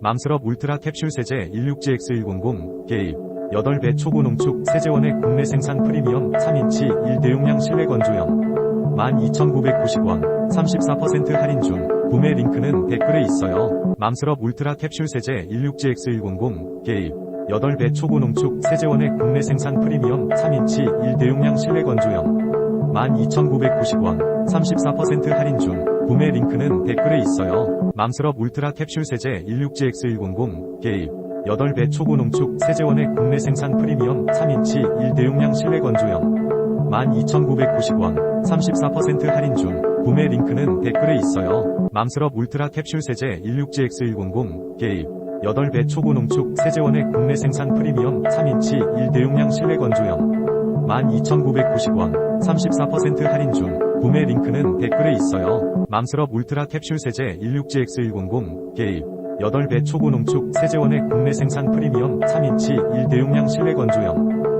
맘스럽 울트라 캡슐 세제 16GX100 개입 8배 초고 농축 세제원의 국내 생산 프리미엄 3인치 1대용량 실내 건조형 12,990원 34% 할인 중 구매 링크는 댓글에 있어요. 맘스럽 울트라 캡슐 세제 16GX100 개입 8배 초고 농축 세제원의 국내 생산 프리미엄 3인치 1대용량 실내 건조형 12,990원 34% 할인 중 구매 링크는 댓글에 있어요. 맘스럽 울트라 캡슐 세제 16GX100 개입. 8배 초고 농축 세제원의 국내 생산 프리미엄 3인치 1대용량 실내 건조형 12,990원 34% 할인 중. 구매 링크는 댓글에 있어요. 맘스럽 울트라 캡슐 세제 16GX100 개입. 8배 초고 농축 세제원의 국내 생산 프리미엄 3인치 1대용량 실내 건조형 12,990원 34% 할인 중 구매 링크는 댓글에 있어요. 맘스럽 울트라 캡슐 세제 16GX100 개입 8배 초고농축 세제원의 국내 생산 프리미엄 3인치 1대용량 실내 건조형